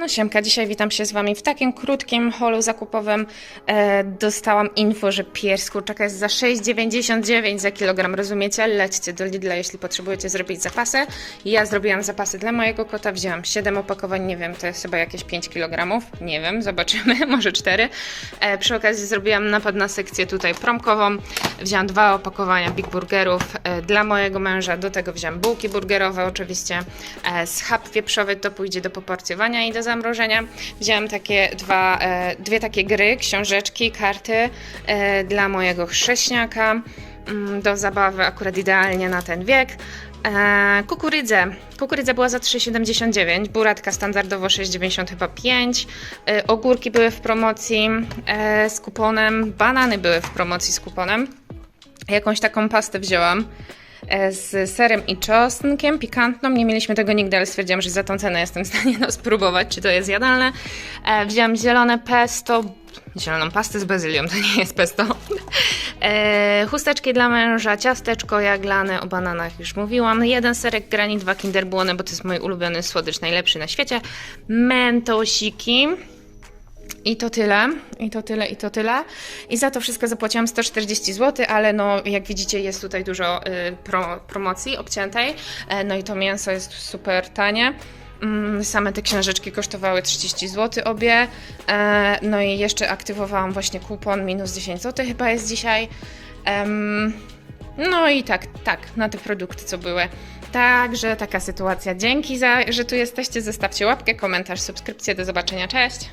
No siemka, dzisiaj witam się z Wami w takim krótkim holu zakupowym. E, dostałam info, że pierś kurczaka jest za 6,99 za kilogram, rozumiecie? Lećcie do Lidla, jeśli potrzebujecie zrobić zapasy. Ja zrobiłam zapasy dla mojego kota, wzięłam 7 opakowań, nie wiem, to jest chyba jakieś 5 kg, nie wiem, zobaczymy, może 4. E, przy okazji zrobiłam napad na sekcję tutaj promkową, wzięłam dwa opakowania Big Burgerów e, dla mojego męża, do tego wzięłam bułki burgerowe oczywiście, e, schab wieprzowy to pójdzie do poporcjowania i do zamrożenia. Wzięłam takie dwa, e, dwie takie gry, książeczki, karty e, dla mojego chrześniaka mm, do zabawy akurat idealnie na ten wiek. E, kukurydzę. Kukurydza była za 3,79, buratka standardowo 6,95 chyba 5. E, ogórki były w promocji z kuponem, banany były w promocji z kuponem. Jakąś taką pastę wzięłam z serem i czosnkiem, pikantną. Nie mieliśmy tego nigdy, ale stwierdziłam, że za tą cenę jestem w stanie no, spróbować, czy to jest jadalne. E, wzięłam zielone pesto, zieloną pastę z bazylią, to nie jest pesto. E, chusteczki dla męża, ciasteczko jaglane, o bananach już mówiłam. Jeden serek granit, dwa kinder Bueno, bo to jest mój ulubiony słodycz, najlepszy na świecie. Mentosiki. I to tyle, i to tyle, i to tyle. I za to wszystko zapłaciłam 140 zł, ale no jak widzicie jest tutaj dużo y, pro, promocji obciętej. E, no i to mięso jest super tanie. Mm, Same te książeczki kosztowały 30 zł obie. E, No i jeszcze aktywowałam właśnie kupon minus 10 zł chyba jest dzisiaj. No i tak, tak, na te produkty, co były. Także taka sytuacja. Dzięki za, że tu jesteście. Zostawcie łapkę, komentarz, subskrypcję. Do zobaczenia. Cześć!